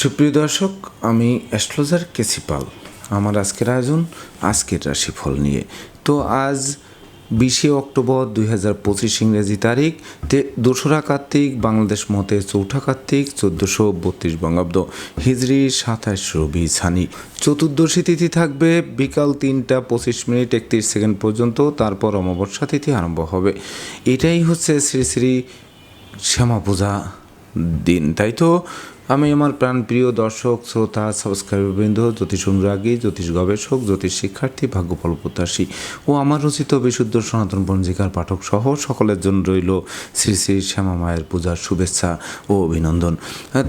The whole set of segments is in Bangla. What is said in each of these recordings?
সুপ্রিয় দর্শক, আমি অ্যাস্ট্রোলজার কেসিপাল আমার আজকের আয়োজন, আজকের রাশিফল নিয়ে। তো আজ বিশে অক্টোবর দুই হাজার পঁচিশ ইংরেজি তারিখ দোসরা কার্তিক, বাংলাদেশ মতে চৌঠা কার্তিক, চোদ্দোশো বত্রিশ বঙ্গাব্দ হিজড়ি সাতাশ রবি ছানি চতুর্দশী তিথি থাকবে বিকাল তিনটা পঁচিশ মিনিট একত্রিশ সেকেন্ড পর্যন্ত, তারপর অমাবস্যা তিথি আরম্ভ হবে। এটাই হচ্ছে শ্রী শ্রী শ্যামা পূজা দিন, তাই তো? আমি আমার প্রাণপ্রিয় দর্শক, শ্রোতা সাবস্ক্রাইববৃন্দ জ্যোতিষ অনুরাগী জ্যোতিষ গবেষক জ্যোতিষ শিক্ষার্থী, ভাগ্যফল প্রত্যাশী ও আমার রচিত বিশুদ্ধ সনাতন পঞ্জিকার পাঠক সহ সকলের জন্য রইল শ্রী শ্রী শ্যামা মায়ের পূজার শুভেচ্ছা ও অভিনন্দন।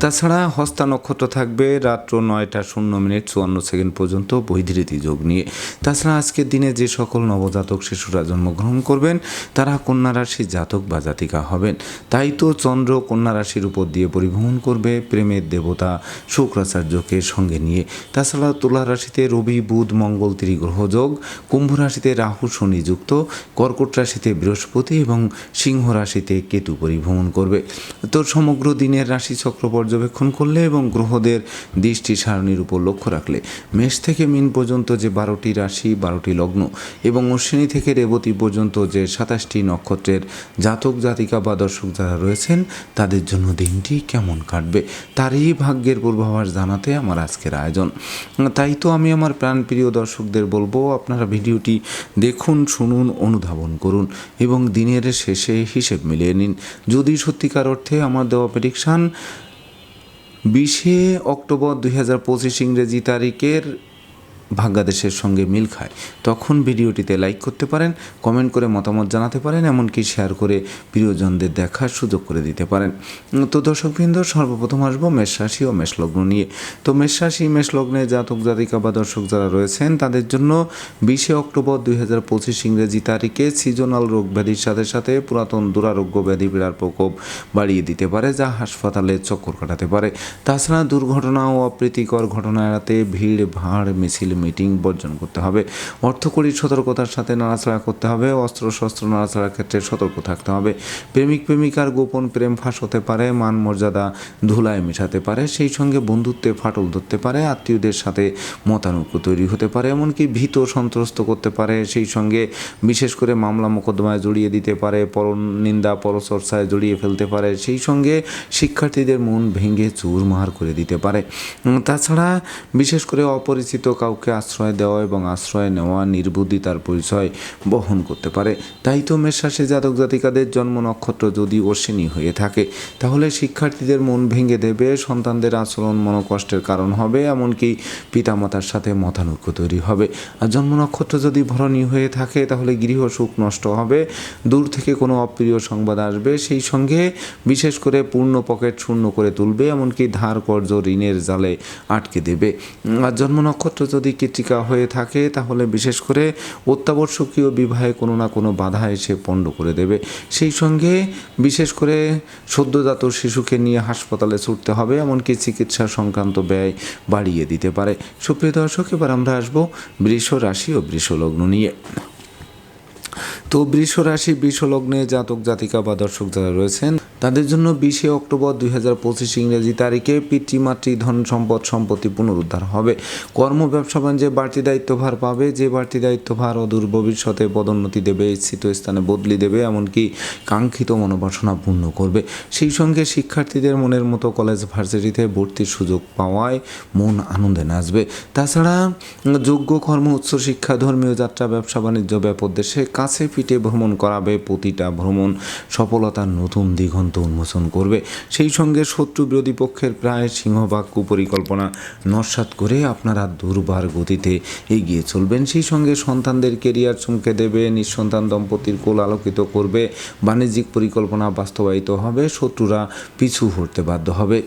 তাছাড়া হস্তা নক্ষত্র থাকবে রাত্র নয়টা শূন্য মিনিট চুয়ান্ন সেকেন্ড পর্যন্ত বৈধৃতি যোগ নিয়ে। তাছাড়া আজকের দিনে যে সকল নবজাতক শিশুরা জন্মগ্রহণ করবেন, তারা কন্যা রাশির জাতক বা জাতিকা হবেন। তাই তো চন্দ্র কন্যা রাশির উপর দিয়ে পরিভ্রমণ করবে প্রেমের দেবতা শুক্রাচার্যকে সঙ্গে নিয়ে। তাছাড়া তুলা রাশিতে রবি, বুধ, মঙ্গল, ত্রিগ্রহ যোগ, কুম্ভ রাশিতে রাহু, শনি যুক্ত, কর্কট রাশিতে বৃহস্পতি এবং সিংহ রাশিতে কেতু পরিভ্রমণ করবে। তো সমগ্র দিনের রাশিচক্র পর্যবেক্ষণ করলে এবং গ্রহদের দৃষ্টি সারণীর উপর লক্ষ্য রাখলে মেষ থেকে মিন পর্যন্ত যে বারোটি রাশি, বারোটি লগ্ন এবং অশ্বিনী থেকে রেবতী পর্যন্ত যে সাতাশটি নক্ষত্রের জাতক, জাতিকা বা দর্শক যারা রয়েছেন, তাদের জন্য দিনটি কেমন কাটবে? তারই ভাগ্যের পূর্বাভাস জানাতে আমার আজকের আয়োজন। তাই তো আমি আমার প্রাণপ্রিয় দর্শকদের বলব, আপনারা ভিডিওটি দেখুন, শুনুন, অনুধাবন করুন এবং দিনের শেষে হিসেব মিলিয়ে নিন। যদি সত্যিকার অর্থে আমার দেওয়া প্রেডিকশান বিশে অক্টোবর দুই হাজার পঁচিশ ইংরেজি তারিখের ভাগ্যাদেশের সঙ্গে মিল খায়। তখন ভিডিওটিতে লাইক করতে পারেন কমেন্ট করে মতামত জানাতে পারেন, এমনকি শেয়ার করে প্রিয়জনদের দেখার সুযোগ করে দিতে পারেন। তো দর্শকবৃন্দ, সর্বপ্রথম আসব মেষ রাশি ও মেষলগ্ন নিয়ে। তো মেষ রাশি, মেষ জাতক, জাতিকা বা দর্শক যারা রয়েছেন, তাদের জন্য বিশে অক্টোবর দুই হাজার পঁচিশ ইংরেজি তারিখে সিজনাল রোগ ব্যাধির সাথে সাথে পুরাতন দুরারোগ্য ব্যাধি বিড়ার প্রকোপ বাড়িয়ে দিতে পারে, যা হাসপাতালে চক্কর কাটাতে পারে। তাছাড়া দুর্ঘটনা ও অপ্রীতিকর ঘটনা এড়াতে ভিড়, ভাড়, মিছিল মিটিং বর্জন করতে হবে। অর্থকরী সতর্কতার সাথে নাড়াচাড়া করতে হবে। অস্ত্র শস্ত্র নাড়াচাড়ার ক্ষেত্রে সতর্ক থাকতে হবে। প্রেমিক, প্রেমিকার গোপন প্রেম ফাঁস হতে পারে, মান মর্যাদা ধুলায় মেশাতে পারে, সেই সঙ্গে বন্ধুত্বে ফাটল ধরতে পারে, আত্মীয়দের সাথে মতানৈক্য তৈরি হতে পারে, এমনকি ভীত সন্ত্রস্ত করতে পারে, সেই সঙ্গে বিশেষ করে মামলা মোকদ্দমায় জড়িয়ে দিতে পারে পর নিন্দা পরচর্চায় জড়িয়ে ফেলতে পারে, সেই সঙ্গে শিক্ষার্থীদের মন ভেঙে চুরমার করে দিতে পারে। তাছাড়া বিশেষ করে অপরিচিত কাউকে আশ্রয় দেওয়া এবং আশ্রয় নেওয়া নির্বুদ্ধিতার পরিচয় বহন করতে পারে। তাই তো মেষরাশি জাতক জাতিকাদের জন্ম নক্ষত্র যদি অশ্বিনী হয়ে থাকে, তাহলে শিক্ষার্থীদের মন ভেঙে দেবে, সন্তানদের আচরণ মনোকষ্টের কারণ হবে, এমনকি পিতামাতার সাথে মতানৈক্য তৈরি হবে। আর জন্ম নক্ষত্র যদি ভরণী হয়ে থাকে, তাহলে গৃহ সুখ নষ্ট হবে, দূর থেকে কোনো অপ্রিয় সংবাদ আসবে, সেই সঙ্গে বিশেষ করে পূর্ণ পকেট শূন্য করে তুলবে, এমনকি ধার কর্য ঋণের জালে আটকে দেবে। আর জন্ম নক্ষত্র যদি কৃতিকা হয়ে থাকে, তাহলে বিশেষ করে অত্যাবশ্যকীয় বিবাহে কোনো না কোনো বাধা এসে পণ্ড করে দেবে। সেই সঙ্গে বিশেষ করে সদ্যজাত শিশুকে নিয়ে হাসপাতালে ছুটতে হবে, এমনকি চিকিৎসা সংক্রান্ত ব্যয় বাড়িয়ে দিতে পারে। সুপ্রিয় দর্শক, এবার আমরা আসব বৃষ রাশি ও বৃষলগ্ন নিয়ে। তো বৃষ রাশি, বৃষ লগ্নে জাতক জাতিকা বা দর্শক যারা রয়েছেন তাদের জন্য বিশে অক্টোবর দুই হাজার পঁচিশ ইংরেজি তারিখে পিতৃমাতৃ ধন সম্পদ সম্পত্তি পুনরুদ্ধার হবে। কর্ম, ব্যবসা, বাণিজ্যে বাড়তি দায়িত্বভার পাবে। যে বাড়তি দায়িত্বভার অদূর ভবিষ্যতে পদোন্নতি দেবে ইচ্ছিত স্থানে বদলি দেবে, এমনকি কাঙ্ক্ষিত মনোবাসনা পূর্ণ করবে। সেই সঙ্গে শিক্ষার্থীদের মনের মতো কলেজ ভার্সিটিতে ভর্তির সুযোগ পাওয়ায় মন আনন্দে নাচবে। তাছাড়া যোগ্য কর্ম, উচ্চ শিক্ষা, ধর্মীয় যাত্রা, ব্যবসা, বাণিজ্য, ব্যাপক দেশে কাছে পিঠে ভ্রমণ করাবে প্রতিটা ভ্রমণ সফলতার নতুন দিগন্ত উন্মোচন করবে। সেই সঙ্গে শত্রু বিরোধী পক্ষের প্রায় সিংহভাগ কুপরিকল্পনা নস্বাত করে আপনারা দুর্বার গতিতে এগিয়ে চলবেন। সেই সঙ্গে সন্তানদের কেরিয়ার চমকে দেবে, নিঃসন্তান দম্পতির কোল আলোকিত করবে, বাণিজ্যিক পরিকল্পনা বাস্তবায়িত হবে, শত্রুরা পিছু হতে বাধ্য হবে।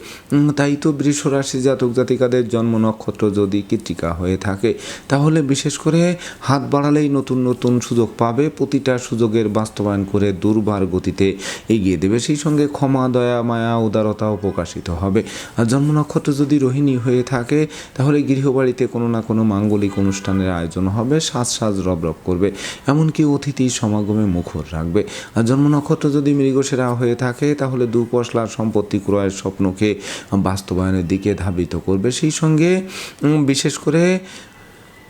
তাই তো বৃষ রাশি জাতক জাতিকাদের জন্ম নক্ষত্র যদি কৃত্রিকা হয়ে থাকে, তাহলে বিশেষ করে হাত বাড়ালেই নতুন নতুন সুযোগ পাবে, প্রতিটা সুযোগের বাস্তবায়ন করে দুর্বার গতিতে এগিয়ে দেবে। সেই সঙ্গে সঙ্গে ক্ষমা, দয়া, মায়া, উদারতাও প্রকাশিত হবে। আর জন্ম নক্ষত্র যদি রোহিণী হয়ে থাকে, তাহলে গৃহবাড়িতে কোনো না কোনো মাঙ্গলিক অনুষ্ঠানের আয়োজন হবে। সাজ সাজ রব রব করবে। এমনকি অতিথি সমাগমে মুখর রাখবে। আর জন্ম নক্ষত্র যদি মৃগসেরা হয়ে থাকে, তাহলে দুপশলার সম্পত্তি ক্রয়ের স্বপ্নকে বাস্তবায়নের দিকে ধাবিত করবে। সেই সঙ্গে বিশেষ করে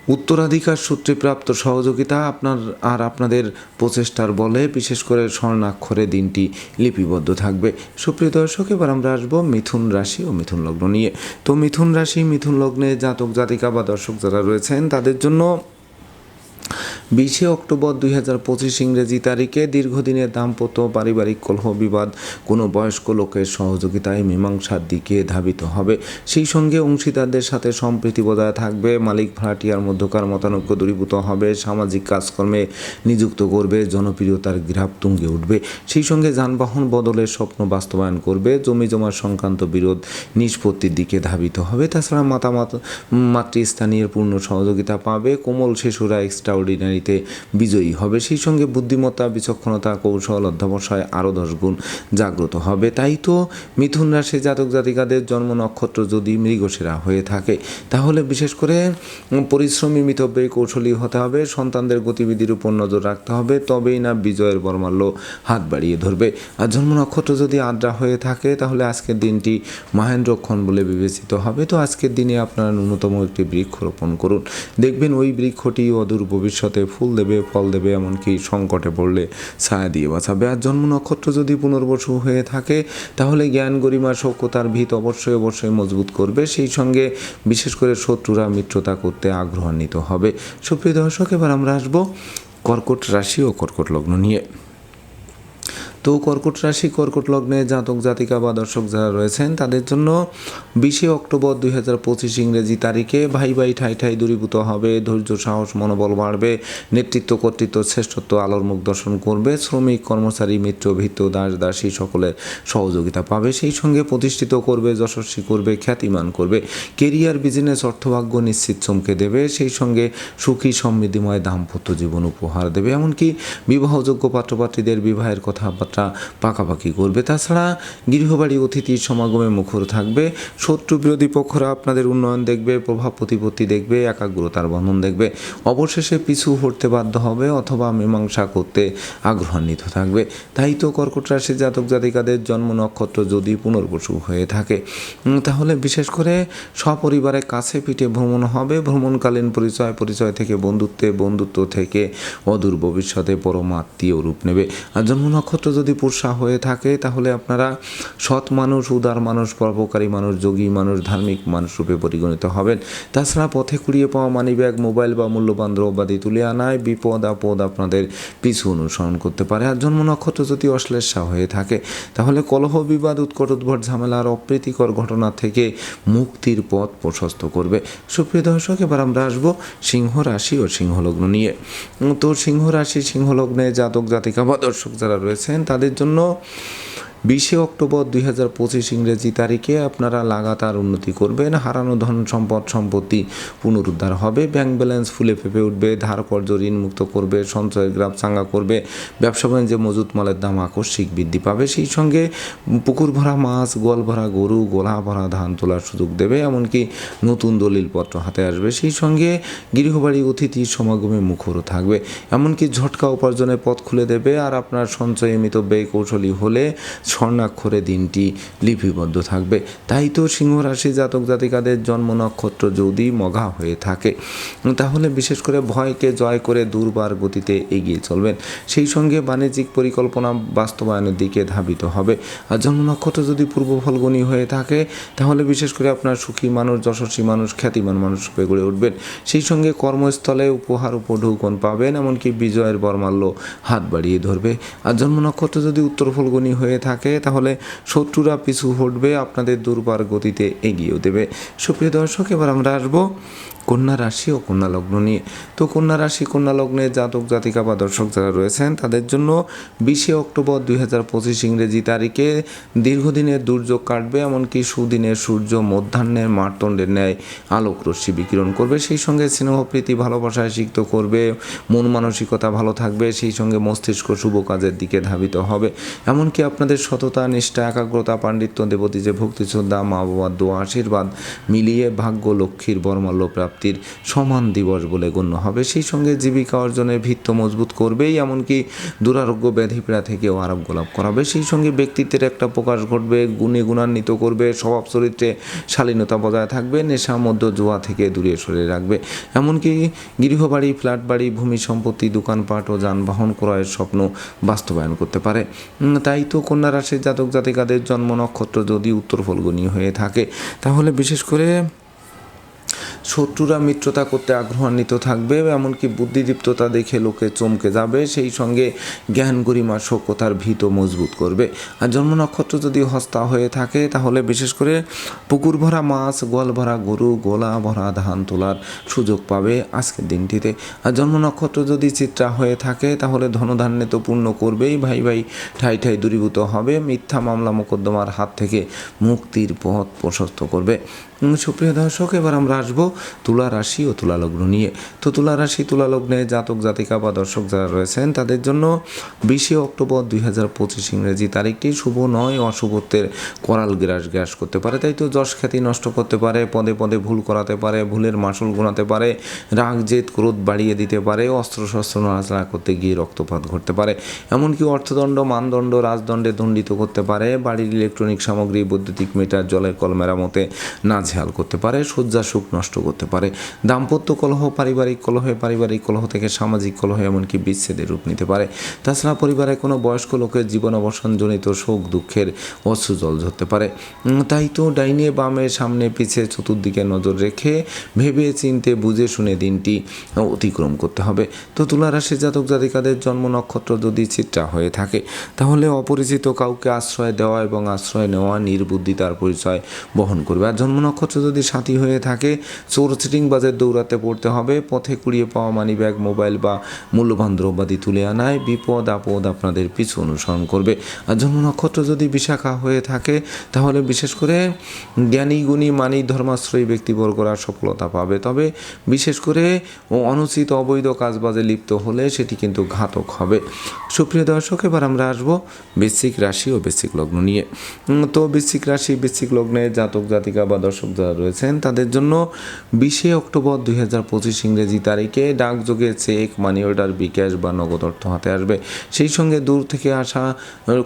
উত্তরাধিকার সূত্রে প্রাপ্ত সহযোগিতা আপনার আর আপনাদের প্রচেষ্টার বলে বিশেষ করে স্বর্ণাক্ষরে দিনটি লিপিবদ্ধ থাকবে। সুপ্রিয় দর্শক, এবার আমরা আসব মিথুন রাশি ও মিথুন লগ্ন নিয়ে। তো মিথুন রাশি, মিথুন লগ্নে জাতক, জাতিকা বা দর্শক যারা রয়েছেন, তাদের জন্য বিশে অক্টোবর দুই হাজার পঁচিশ ইংরেজি তারিখে দীর্ঘদিনের দাম্পত্য পারিবারিক কলহ বিবাদ, কোনো বয়স্ক লোকের সহযোগিতায় মীমাংসার দিকে ধাবিত হবে। সেই সঙ্গে অংশীদারদের সাথে সম্প্রীতি বজায় থাকবে, মালিক ভাড়াটিয়ার মধ্যকার মতানৈক্য দূরীভূত হবে, সামাজিক কাজকর্মে নিযুক্ত করবে, জনপ্রিয়তার গ্রাফ তুঙ্গে উঠবে। সেই সঙ্গে যানবাহন বদলের স্বপ্ন বাস্তবায়ন করবে, জমি জমা সংক্রান্ত বিরোধ নিষ্পত্তির দিকে ধাবিত হবে। তাছাড়া মাতামাত, মাতৃস্থানীয় পূর্ণ সহযোগিতা পাবে, কোমল শিশুরা এক্সট্রা অর্ডিনারিতে বিজয়ী হবে। সেই সঙ্গে বুদ্ধিমত্তা, বিচক্ষণতা, কৌশল, অধ্যাবসায় আরও দশ গুণ জাগ্রত হবে। তাই তো মিথুন রাশি জাতক জাতিকাদের জন্ম নক্ষত্র যদি মৃগসেরা হয়ে থাকে, তাহলে বিশেষ করে পরিশ্রমী, মিতব্যয়ী, কৌশলী হতে হবে। সন্তানদের গতিবিধির উপর নজর রাখতে হবে। তবেই না বিজয়ের বর্মাল্য হাত বাড়িয়ে ধরবে। আর জন্ম নক্ষত্র যদি আদ্রা হয়ে থাকে, তাহলে আজকের দিনটি মহেন্দ্রক্ষণ বলে বিবেচিত হবে। তো আজকের দিনে আপনারা ন্যূনতম একটি বৃক্ষ রোপণ করুন। দেখবেন ওই বৃক্ষটি অদূর ভবিষ্যতে ফুল দেবে, ফল দেবে, এমনকি সংকটে পড়লে ছায়া দিয়ে বাঁচাবে। আর জন্ম নক্ষত্র যদি পুনর্বসু হয়ে থাকে, তাহলে জ্ঞান, গরিমা সৌক্যতার ভিত অবশ্যই অবশ্যই মজবুত করবে। সেই সঙ্গে বিশেষ করে শত্রুরা মিত্রতা করতে আগ্রহান্বিত হবে। সুপ্রিয় দর্শক, এবার আমরা আসব কর্কট রাশি ও কর্কট লগ্ন নিয়ে। তো কর্কট রাশি, কর্কট লগ্নে জাতক, জাতিকা বা দর্শক যারা রয়েছেন, তাদের জন্য বিশে অক্টোবর দুই হাজার পঁচিশ ইংরেজি তারিখে ভাই ভাই ঠাই ঠাই দূরীভূত হবে, ধৈর্য, সাহস, মনোবল বাড়বে, নেতৃত্ব, কর্তৃত্ব, শ্রেষ্ঠত্ব, আলোর মুখ দর্শন করবে, শ্রমিক, কর্মচারী, মিত্র ভিত্ত দাস, দাসী সকলের সহযোগিতা পাবে, সেই সঙ্গে প্রতিষ্ঠিত করবে, যশস্বী করবে, খ্যাতিমান করবে, কেরিয়ার, বিজনেস, অর্থভাগ্য নিশ্চিত চমকে দেবে, সেই সঙ্গে সুখী, সমৃদ্ধিময়, দাম্পত্য জীবন উপহার দেবে, এমনকি বিবাহযোগ্য পাত্রপাত্রীদের বিবাহের কথাবার্তা পাকাপাকি করবে। তাছাড়া গৃহবাড়ি অতিথির সমাগমে মুখর থাকবে। শত্রু বিরোধী পক্ষরা আপনাদের উন্নয়ন দেখবে, প্রভাব প্রতিপত্তি দেখবে, একাগ্রতার বন্ধন দেখবে। অবশেষে পিছু হটতে বাধ্য হবে অথবা মীমাংসা করতে আগ্রহান্বিত থাকবে। তাই তো কর্কট রাশির জাতক জাতিকাদের জন্ম নক্ষত্র যদি পুনর্বসু হয়ে থাকে তাহলে বিশেষ করে সপরিবারে কাছে পিঠে ভ্রমণ হবে। ভ্রমণকালীন পরিচয় পরিচয় থেকে বন্ধুত্বে, বন্ধুত্ব থেকে অদূর ভবিষ্যতে পরমাত্মীয় রূপ নেবে। আর জন্ম নক্ষত্র যদি পুরসা হয়ে থাকে, তাহলে আপনারা সৎ মানুষ, উদার মানুষ পরোপকারী মানুষ, যোগী মানুষ, ধার্মিক মানুষ রূপে পরিগণিত হবেন। তাছাড়া পথে কুড়িয়ে পাওয়া মানি ব্যাগ মোবাইল বা মূল্যবান দ্রব্যাদি তুলে আনায় বিপদ, আপদ আপনাদের পিছু অনুসরণ করতে পারে। আর জন্ম নক্ষত্র যদি অশ্লেষা হয়ে থাকে, তাহলে কলহ, বিবাদ, উৎকট, উদ্ভট ঝামেলার অপ্রীতিকর ঘটনা থেকে মুক্তির পথ প্রশস্ত করবে। সুপ্রিয় দর্শক, এবার আমরা আসব সিংহ রাশি ও সিংহলগ্ন নিয়ে। তো সিংহ রাশি, সিংহলগ্নে জাতক জাতিকা বা দর্শক যারা রয়েছেন তাদের জন্য বিশে অক্টোবর দুই হাজার পঁচিশ ইংরেজি তারিখে আপনারা লাগাতার উন্নতি করবেন। হারানো ধন সম্পদ সম্পত্তি পুনরুদ্ধার হবে। ব্যাংক ব্যালেন্স ফুলে ফেপে উঠবে। ধার কর্য ঋণ মুক্ত করবে। সঞ্চয়ের গ্রাফ চাঙ্গা করবে। ব্যবসা বাণিজ্যে মজুত মালের দাম আকস্মিক বৃদ্ধি পাবে। সেই সঙ্গে পুকুর ভরা মাছ, গোয়াল ভরা গরু, গোলা ভরা ধান তোলার সুযোগ দেবে। এমনকি নতুন দলিলপত্র হাতে আসবে। সেই সঙ্গে গৃহবাড়ি অতিথির সমাগমে মুখর থাকবে। এমনকি ঝটকা উপার্জনের পথ খুলে দেবে। আর আপনার সঞ্চয় মিত ব্যয় কৌশলী হলে স্বর্ণাক্ষরে দিনটি লিপিবদ্ধ থাকবে। তাই তো সিংহ রাশি জাতক জাতিকাদের জন্ম নক্ষত্র যদি মঘা হয়ে থাকে, তাহলে বিশেষ করে ভয়কে জয় করে দুর্বার গতিতে এগিয়ে চলবেন। সেই সঙ্গে বাণিজ্যিক পরিকল্পনা বাস্তবায়নের দিকে ধাবিত হবে। আর জন্ম নক্ষত্র যদি পূর্ব ফলগুনি হয়ে থাকে, তাহলে বিশেষ করে আপনার সুখী মানুষ, যশস্বী মানুষ, খ্যাতিমান মানুষ রূপে গড়ে উঠবেন। সেই সঙ্গে কর্মস্থলে উপহার উপঢৌকন পাবেন, এমনকি বিজয়ের বর্মাল্য হাত বাড়িয়ে ধরবে। আর জন্ম নক্ষত্র যদি উত্তর ফলগুনি হয়ে থাকে তাহলে শত্রুরা পিছু হটবে আপনাদের দুর্বার গতিতে এগিয়েও দেবে। সুপ্রিয় দর্শক এবার আমরা আসব কন্যা রাশি ও কন্যা লগ্ন নিয়ে। তো কন্যা রাশি, কন্যা লগ্নে জাতক, জাতিকা বা দর্শক যারা রয়েছেন, তাদের জন্য বিশে অক্টোবর দুই হাজার পঁচিশ ইংরেজি তারিখে দীর্ঘদিনের দুর্যোগ কাটবে, এমনকি সুদিনের সূর্য মধ্যাহ্নের মারতণ্ডের ন্যায় আলোক রশ্মি বিকিরণ করবে। সেই সঙ্গে স্নেহ, প্রীতি, ভালোবাসায় সিক্ত করবে, মন মানসিকতা ভালো থাকবে, সেই সঙ্গে মস্তিষ্ক শুভ কাজের দিকে ধাবিত হবে। এমনকি আপনাদের সততা, নিষ্ঠা, একাগ্রতা, পাণ্ডিত্য দেবতী যে ভক্তি শ্রদ্ধা মা বাবার দোয়া, আশীর্বাদ মিলিয়ে ভাগ্য, লক্ষ্মীর বর্মাল্য প্রাপ্তির সমান দিবস বলে গণ্য হবে। সেই সঙ্গে জীবিকা অর্জনের ভিত্ত মজবুত করবেই, এমনকি দুরারোগ্য ব্যাধিপীড়া থেকেও আরোগ্য লাভ করাবে। সেই সঙ্গে ব্যক্তিত্বের একটা প্রকাশ ঘটবে, গুণে গুণান্বিত করবে, স্বভাব চরিত্রে শালীনতা বজায় থাকবে, নেশা মধ্য জুয়া থেকে দূরে সরে রাখবে। এমনকি গৃহবাড়ি ফ্ল্যাট বাড়ি ভূমি সম্পত্তি, দোকানপাট ও যানবাহন ক্রয়ের স্বপ্ন বাস্তবায়ন করতে পারে। তাই তো কন্যা রাশির জাতক জাতিকাদের জন্ম নক্ষত্র যদি উত্তর ফলগুনি হয়ে থাকে, তাহলে বিশেষ করে শত্রুরা মিত্রতা করতে আগ্রহান্বিত থাকবে, এমনকি বুদ্ধিদীপ্ততা দেখে লোকে চমকে যাবে, সেই সঙ্গে জ্ঞান গরিমা সভ্যতার ভিত মজবুত করবে। আর জন্ম নক্ষত্র যদি হস্তা হয়ে থাকে, তাহলে বিশেষ করে পুকুর ভরা মাছ, গোয়াল ভরা গরু, গোলা ভরা ধান তোলার সুযোগ পাবে আজকের দিনটিতে। আর জন্ম নক্ষত্র যদি চিত্রা হয়ে থাকে, তাহলে ধনধান্যে তো পূর্ণ করবেই, ভাই ভাই ঠাই ঠাই দূরীভূত হবে, মিথ্যা মামলা মোকদ্দমার হাত থেকে মুক্তির পথ প্রশস্ত করবে। সুপ্রিয় দর্শক, এবার আমরা আসব তুলা রাশি ও তুলা লগ্ন নিয়ে। তো তুলা রাশি, তুলা লগ্নে জাতক, জাতিকা বা দর্শক যারা রয়েছেন, তাদের জন্য বিশে অক্টোবর দুই হাজার পঁচিশ ইংরেজি তারিখটি শুভ নয়, অশুভত্বের করাল গ্রাস গ্রাস করতে পারে। তাই তো যশ খ্যাতি নষ্ট করতে পারে, পদে পদে ভুল করাতে পারে, ভুলের মাসুল গোনাতে পারে, রাগ, জেদ, ক্রোধ বাড়িয়ে দিতে পারে অস্ত্র অস্ত্রশস্ত্র নাড়াচাড়া করতে গিয়ে রক্তপাত ঘটতে পারে। এমনকি অর্থদণ্ড, মানদণ্ড, রাজদণ্ডে দণ্ডিত করতে পারে, বাড়ির ইলেকট্রনিক সামগ্রী, বৈদ্যুতিক মিটার, জলের কল মেরামতে নাজেহাল করতে পারে শয্যা সুখ নষ্ট করতে পারে, দাম্পত্য কলহ, পারিবারিক কলহে, পারিবারিক কলহ থেকে সামাজিক কলহ এমনকি বিচ্ছেদের রূপ নিতে পারে। তাছাড়া পরিবারে কোনো বয়স্ক লোকের জীবন অবসানজনিত শোক দুঃখের অশ্রু জল ঝরতে পারে। তাই তো ডাইনে বামে সামনে পিছে চতুর্দিকে নজর রেখে ভেবে চিনতে বুঝে শুনে দিনটি অতিক্রম করতে হবে। তো তুলা রাশি জাতক জাতিকাদের জন্ম নক্ষত্র যদি চিত্রা হয়ে থাকে, তাহলে অপরিচিত কাউকে আশ্রয় দেওয়া এবং আশ্রয় নেওয়া নির্বুদ্ধিতার পরিচয় বহন করবে। আর জন্ম নক্ষত্র যদি সাথী হয়ে থাকে, চোর চিটিং বাজের দৌড়াতে পড়তে হবে। পথে কুড়িয়ে পাওয়া মানি ব্যাগ মোবাইল বা মূল্যবান দ্রব্যাদি তুলে আনায় বিপদ আপদ আপনাদের পিছু অনুসরণ করবে। আর জন্ম নক্ষত্র যদি বিশাখা হয়ে থাকে, তাহলে বিশেষ করে জ্ঞানী, গুণী, মানি, ধর্মাশ্রয়ী ব্যক্তিবর্গরা সফলতা পাবে। তবে বিশেষ করে অনুচিত অবৈধ কাজবাজে লিপ্ত হলে সেটি কিন্তু ঘাতক হবে। সুপ্রিয় দর্শক, এবার আমরা আসব বৃশ্চিক রাশি ও বৃশ্চিক লগ্ন নিয়ে। তো বৃশ্চিক রাশি, বৃশ্চিক লগ্নে জাতক, জাতিকা বা দর্শক যারা রয়েছেন, তাদের জন্য বিশে অক্টোবর দুই হাজার পঁচিশ ইংরেজি তারিখে ডাকযোগে চেক মানি অর্ডার বিকাশ বা নগদ অর্থ হাতে আসবে। সেই সঙ্গে দূর থেকে আসা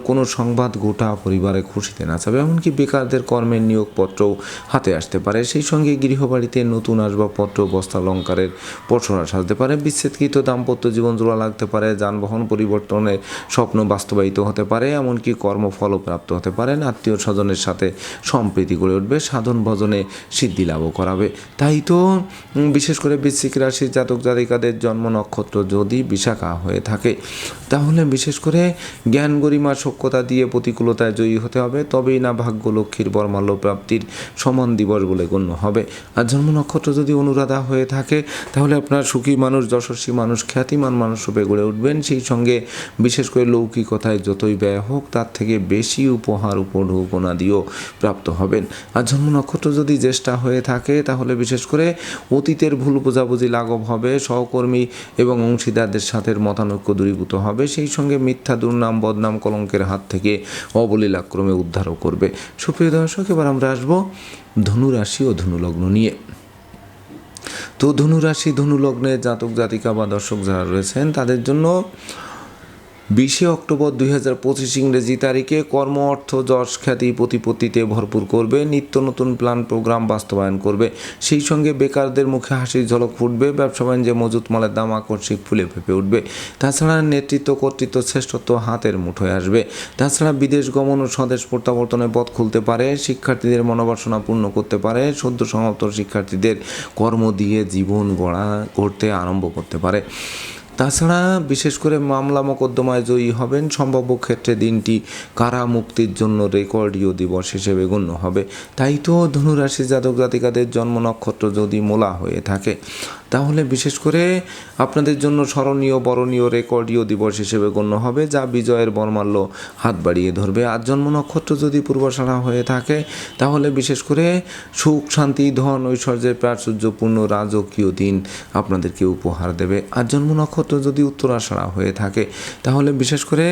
কোনো সংবাদ গোটা পরিবারে খুশিতে নাচাবে, এমনকি বেকারদের কর্মের নিয়োগপত্রও হাতে আসতে পারে। সেই সঙ্গে গৃহবাড়িতে নতুন আসবাবপত্র, বস্তা অলঙ্কারের পসরা সাজতে পারে। বিচ্ছেদকৃত দাম্পত্য জীবন জোড়া লাগতে পারে, যানবাহন পরিবর্তনের স্বপ্ন বাস্তবায়িত হতে পারে, এমনকি কর্মফলও প্রাপ্ত হতে পারেন। আত্মীয় স্বজনের সাথে সম্প্রীতি গড়ে উঠবে। সাধন ভজনে সিদ্ধি লাভও করাবে। তাই তো বিশেষ করে বৃশ্চিক রাশির জাতক জাতিকাদের জন্ম নক্ষত্র যদি বিশাখা হয়ে থাকে, তাহলে বিশেষ করে জ্ঞান গরিমা সক্ষতা দিয়ে প্রতিকূলতায় জয়ী হতে হবে, তবেই না ভাগ্য লক্ষ্মীর বর্মাল্য প্রাপ্তির সমান দিবস বলে গণ্য হবে। আর জন্ম নক্ষত্র যদি অনুরাধা হয়ে থাকে, তাহলে আপনার সুখী মানুষ, যশস্বী মানুষ, খ্যাতিমান মানুষ রূপে গড়ে উঠবেন। সেই সঙ্গে বিশেষ করে লৌকিকতায় যতই ব্যয় হোক, তার থেকে বেশি উপহার, উপঢৌকনা দিয়েও প্রাপ্ত হবেন। আর জন্ম নক্ষত্র যদি জ্যেষ্ঠা হয়ে থাকে, তাহলে বিশেষ করে অতীতের ভুল বোঝাবুঝি লাঘব হবে, সহকর্মী এবং অংশীদারদের সাথে মতানৈক্য দূরীভূত হবে, সেই সঙ্গে মিথ্যা, দুর্নাম, বদনাম, কলঙ্কের হাত থেকে অবলীলাক্রমে উদ্ধারও করবে। সুপ্রিয় দর্শক, এবার আমরা আসব ধনু রাশি ও ধনুলগ্ন নিয়ে। তো ধনু রাশি ধনু জাতক জাতিকা বা দর্শক যারা রয়েছেন, তাদের জন্য বিশে অক্টোবর দুই হাজার পঁচিশ ইংরেজি তারিখে কর্ম, অর্থ, যশ, খ্যাতি, প্রতিপত্তিতে ভরপুর করবে, নিত্য নতুন প্ল্যান, প্রোগ্রাম বাস্তবায়ন করবে। সেই সঙ্গে বেকারদের মুখে হাসির ঝলক ফুটবে, ব্যবসা বাণিজ্যে মজুত মালের দাম আকস্মিক ফুলে ফেপে উঠবে। তাছাড়া নেতৃত্ব, কর্তৃত্ব, শ্রেষ্ঠত্ব হাতের মুঠোয় আসবে। তাছাড়া বিদেশ গমন ও স্বদেশ প্রত্যাবর্তনের পথ খুলতে পারে, শিক্ষার্থীদের মনোবাসনা পূর্ণ করতে পারে, সদ্য সমাপ্ত শিক্ষার্থীদের কর্ম দিয়ে জীবন গড়া করতে আরম্ভ করতে পারে। তাছাড়া বিশেষ করে মামলা মোকদ্দমায় জয়ী হবেন সম্ভাব্য ক্ষেত্রে দিনটি কারা মুক্তির জন্য রেকর্ডীয় দিবস হিসেবে গণ্য হবে। তাই তো ধনুরাশি জাতক জাতিকাদের জন্ম নক্ষত্র যদি মোলা হয়ে থাকে তাহলে বিশেষ করে আপনাদের জন্য স্মরণীয়, বরণীয়, রেকর্ডীয় দিবস হিসেবে গণ্য হবে, যা বিজয়ের বর্মাল্য হাত বাড়িয়ে ধরবে। আর জন্ম নক্ষত্র যদি পূর্বসারা হয়ে থাকে, তাহলে বিশেষ করে সুখ, শান্তি, ধন, ঐশ্বর্যের প্রাচুর্যপূর্ণ রাজকীয় দিন আপনাদেরকে উপহার দেবে। আর জন্ম নক্ষত্র যদি উত্তরাষাড়া হয়ে থাকে, তাহলে বিশেষ করে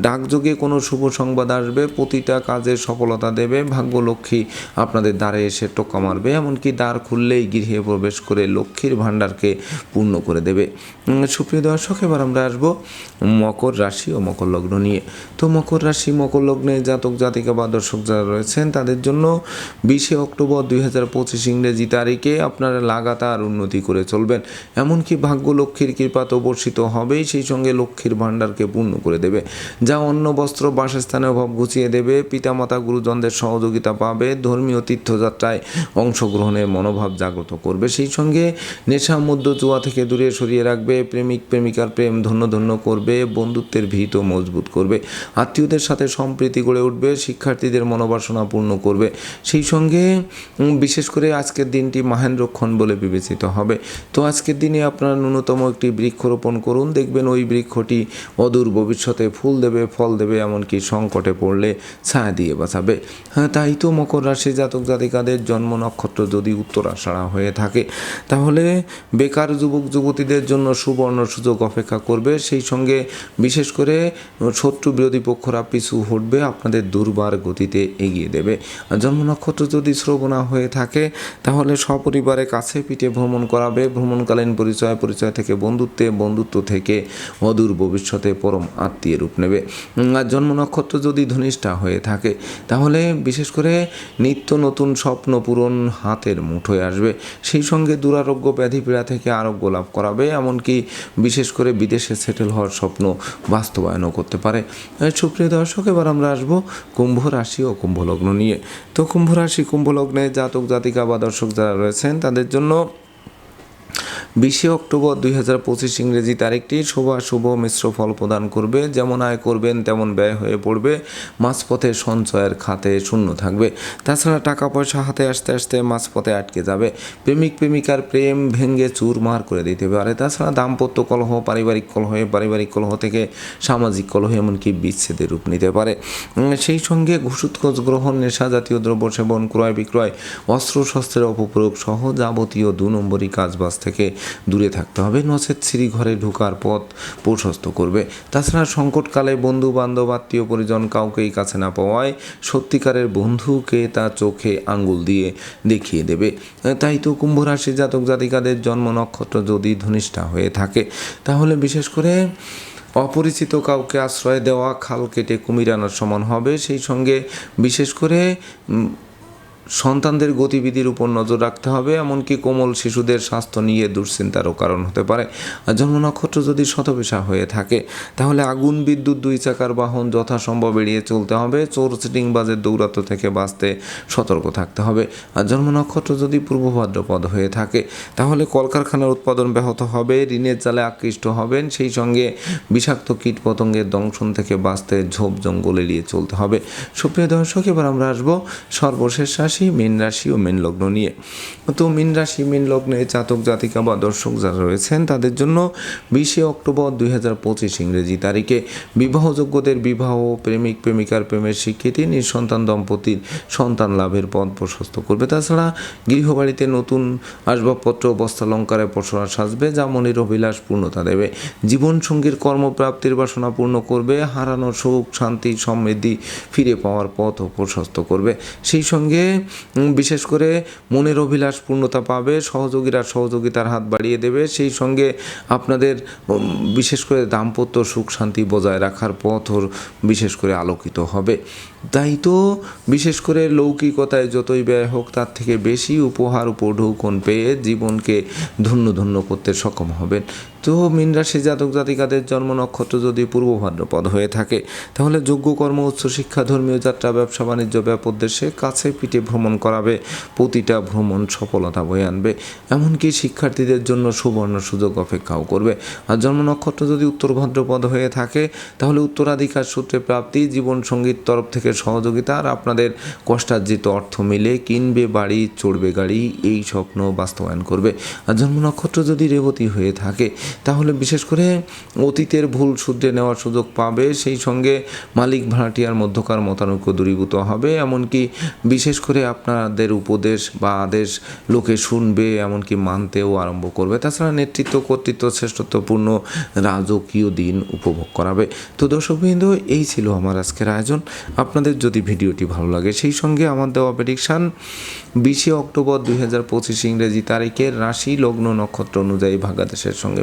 ডাকযোগে কোনো শুভ সংবাদ আসবে, প্রতিটা কাজে সফলতা দেবে, ভাগ্যলক্ষ্মী আপনাদের দ্বারে এসে টোকা মারবে, এমনকি দ্বার খুললেই গৃহে প্রবেশ করে লক্ষ্মীর ভাণ্ডারকে পূর্ণ করে দেবে। সুপ্রিয় দর্শক, এবার আমরা আসব মকর রাশি ও মকর লগ্ন নিয়ে। তো মকর রাশি, মকর লগ্নে জাতক, জাতিকা বা দর্শক যারা রয়েছেন, তাদের জন্য বিশে অক্টোবর দুই হাজার পঁচিশ ইংরেজি তারিখে আপনারা লাগাতার উন্নতি করে চলবেন। এমনকি ভাগ্য লক্ষ্মীর কৃপা তো বর্ষিত হবেই, সেই সঙ্গে লক্ষ্মীর ভাণ্ডারকে পূর্ণ করে দেবে। যা অন্য বস্ত্র বাসস্থানের অভাব ঘুচিয়ে দেবে, পিতামাতা, গুরুজনদের সহযোগিতা পাবে, ধর্মীয় তীর্থযাত্রায় অংশগ্রহণের মনোভাব জাগ্রত করবে। সেই সঙ্গে নেশা মধ্য জুয়া থেকে দূরে সরিয়ে রাখবে, প্রেমিক, প্রেমিকার প্রেম ধন্য ধন্য করবে, বন্ধুত্বের ভিত মজবুত করবে, আত্মীয়দের সাথে সম্প্রীতি গড়ে উঠবে, শিক্ষার্থীদের মনোবাসনা পূর্ণ করবে। সেই সঙ্গে বিশেষ করে আজকের দিনটি মাহেন্দ্রক্ষণ বলে বিবেচিত হবে। তো আজকের দিনে আপনারা ন্যূনতম একটি বৃক্ষরোপণ করুন। দেখবেন ওই বৃক্ষটি অদূর ভবিষ্যতে ফুল দেবে, ফল দেবে, এমনকি সংকটে পড়লে ছায়া দিয়ে বাঁচাবে। হ্যাঁ তাই তো মকর রাশি জাতক জাতিকাদের জন্ম নক্ষত্র যদি উত্তরাষাড়া হয়ে থাকে, তাহলে বেকার যুবক যুবতীদের জন্য সুবর্ণ সুযোগ অপেক্ষা করবে। সেই সঙ্গে বিশেষ করে শত্রু বিরোধী পক্ষরা পিছু হটবে, আপনাদের দুর্বার গতিতে এগিয়ে দেবে। জন্ম নক্ষত্র যদি শ্রবণা হয়ে থাকে, তাহলে সপরিবারে কাছে পিঠে ভ্রমণ করাবে। ভ্রমণকালীন পরিচয় পরিচয় থেকে বন্ধুত্বে, বন্ধুত্ব থেকে অদূর ভবিষ্যতে পরম আত্মীয় রূপ নেবে। আর জন্ম নক্ষত্র যদি ধনিষ্ঠা হয়ে থাকে, তাহলে বিশেষ করে নিত্য নতুন স্বপ্ন পূরণ হাতের মুঠোয় আসবে। সেই সঙ্গে দুরারোগ্য পীড়া থেকে আরোগ্য লাভ করাবে, এমনকি বিশেষ করে বিদেশে সেটেল হওয়ার স্বপ্ন বাস্তবায়নও করতে পারে। সুপ্রিয় দর্শক, এবার আমরা আসব কুম্ভ রাশি ও কুম্ভ লগ্ন নিয়ে। তো কুম্ভ রাশি কুম্ভ লগ্নে জাতক জাতিকা বা দর্শক যারা রয়েছেন, তাদের জন্য বিশে অক্টোবর দুই হাজার পঁচিশ ইংরেজি তারিখটি শুভ শুভ মিশ্র ফল প্রদান করবে। যেমন আয় করবেন, তেমন ব্যয় হয়ে পড়বে। মাঝপথে সঞ্চয়ের খাতে শূন্য থাকবে। তাছাড়া টাকা পয়সা হাতে আসতে আসতে মাঝপথে আটকে যাবে। প্রেমিক, প্রেমিকার প্রেম ভেঙে চুরমার করে দিতে পারে। তাছাড়া দাম্পত্য কলহ, পারিবারিক কলহে, পারিবারিক কলহ থেকে সামাজিক কলহ এমনকি বিচ্ছেদের রূপ নিতে পারে। সেই সঙ্গে ঘুষুৎকোচ গ্রহণ, নেশা জাতীয় দ্রব্য সেবন, ক্রয় বিক্রয়, অস্ত্র, শস্ত্রের অপপ্রয়োগ সহ যাবতীয় দু নম্বরই কাজবাজ থেকে দূরে থাকতে হবে। নচেত শ্রী ঘরে ঢোকার পথ প্রশস্ত করবে। তাছাড়া সংকটকালে বন্ধু বান্ধব আত্মীয় পরিজন কাউকেই কাছে না পাওয়ায় সত্যিকারের বন্ধুকে তা চোখে আঙ্গুল দিয়ে দেখিয়ে দেবে। তাই তো কুম্ভ রাশি জাতক জাতিকাদের জন্ম নক্ষত্র যদি ধনিষ্ঠা হয়ে থাকে, তাহলে বিশেষ করে অপরিচিত কাউকে আশ্রয় দেওয়া, খাল কেটে কুমির আনার সমান হবে। সেই সঙ্গে বিশেষ করে সন্তানদের গতিবিধির উপর নজর রাখতে হবে, এমনকি কোমল শিশুদের স্বাস্থ্য নিয়ে দুশ্চিন্তারও কারণ হতে পারে। আর জন্ম নক্ষত্র যদি শতবেশা হয়ে থাকে, তাহলে আগুন, বিদ্যুৎ, দুই চাকার বাহন যথাসম্ভব এড়িয়ে চলতে হবে। চোর সিটিংবাজের দৌরাত্ম থেকে বাঁচতে সতর্ক থাকতে হবে। আর জন্ম নক্ষত্র যদি পূর্ব ভাদ্রপদ হয়ে থাকে, তাহলে কলকারখানার উৎপাদন ব্যাহত হবে, ঋণের জালে আকৃষ্ট হবেন। সেই সঙ্গে বিষাক্ত কীট পতঙ্গের দংশন থেকে বাঁচতে ঝোপ জঙ্গল এড়িয়ে চলতে হবে। সুপ্রিয় দর্শক, এবার আমরা আসব সর্বশেষ রাশি, মীন রাশি ও মীন লগ্ন নিয়ে। তো মীন রাশি, মীন লগ্নে জাতক, জাতিকা বা দর্শক যারা রয়েছেন, তাদের জন্য বিশে অক্টোবর দুই হাজার পঁচিশ ইংরেজি তারিখে বিবাহযোগ্যদের বিবাহ, প্রেমিক, প্রেমিকার প্রেমের স্বীকৃতি, নিঃসন্তান দম্পতির সন্তান লাভের পথ প্রশস্ত করবে। তাছাড়া গৃহবাড়িতে নতুন আসবাবপত্র, বস্ত্রালঙ্কারে পসরা সাজবে, যা মনের অভিলাষ পূর্ণতা দেবে। জীবনসঙ্গীর কর্মপ্রাপ্তির বাসনা পূর্ণ করবে, হারানো সুখ, শান্তি, সমৃদ্ধি ফিরে পাওয়ার পথও প্রশস্ত করবে। সেই সঙ্গে বিশেষ করে মনের অভিলাষ পূর্ণতা পাবে, সহযোগীরা সহযোগিতার হাত বাড়িয়ে দেবে। সেই সঙ্গে আপনাদের বিশেষ করে দাম্পত্য সুখ শান্তি বজায় রাখার পথও বিশেষ করে আলোকিত হবে। তাই তো বিশেষ করে লৌকিকতায় যতই ব্যয় হোক, তার থেকে বেশি উপহার উপঢৌকন পেয়ে জীবনকে ধন্য ধন্য করতে সক্ষম হবেন। তো মীন রাশি জাতক জাতিকাদের জন্ম নক্ষত্র যদি পূর্ব ভাদ্রপদ হয়ে থাকে, তাহলে যোগ্য কর্ম উচ্চশিক্ষা ধর্মীয় যাত্রা, ব্যবসা, বাণিজ্য ব্যাপোদ্দেশ্যে কাছে পিঠে ভ্রমণ করাবে। প্রতিটা ভ্রমণ সফলতা বয়ে আনবে। এমনকি শিক্ষার্থীদের জন্য সুবর্ণ সুযোগ অপেক্ষাও করবে। আর জন্ম নক্ষত্র যদি উত্তর ভাদ্রপদ হয়ে থাকে, তাহলে উত্তরাধিকার সূত্রে প্রাপ্তি জীবন সংগীত তরফ থেকে সহযোগিতা আর আপনাদের কষ্টার্জিত অর্থ মিলে কিনবে বাড়ি, চড়বে গাড়ি, এই স্বপ্ন বাস্তবায়ন করবে। আর জন্ম নক্ষত্র যদি রেবতী হয়ে থাকে তাহলে বিশেষ করে অতীতের ভুল শুধরে নেওয়ার সুযোগ পাবে, সেই সঙ্গে মালিক ভাড়াটিয়ার মধ্যকার মতানৈক্য দূরীভূত হবে। এমনকি বিশেষ করে আপনাদের উপদেশ বা আদেশ লোকে শুনবে, এমনকি মানতেও আরম্ভ করবে। তাছাড়া নেতৃত্ব, কর্তৃত্ব, শ্রেষ্ঠত্বপূর্ণ রাজকীয় দিন উপভোগ করাবে। তো দর্শকবৃন্দ, এই ছিল আমার আজকের আয়োজন। আপনাদের যদি ভিডিওটি ভালো লাগে, সেই সঙ্গে আমার দেওয়া প্রেডিকশান বিশে অক্টোবর দুই হাজার পঁচিশ ইংরেজি তারিখের রাশি লগ্ন নক্ষত্র অনুযায়ী ভাগাদেশের সঙ্গে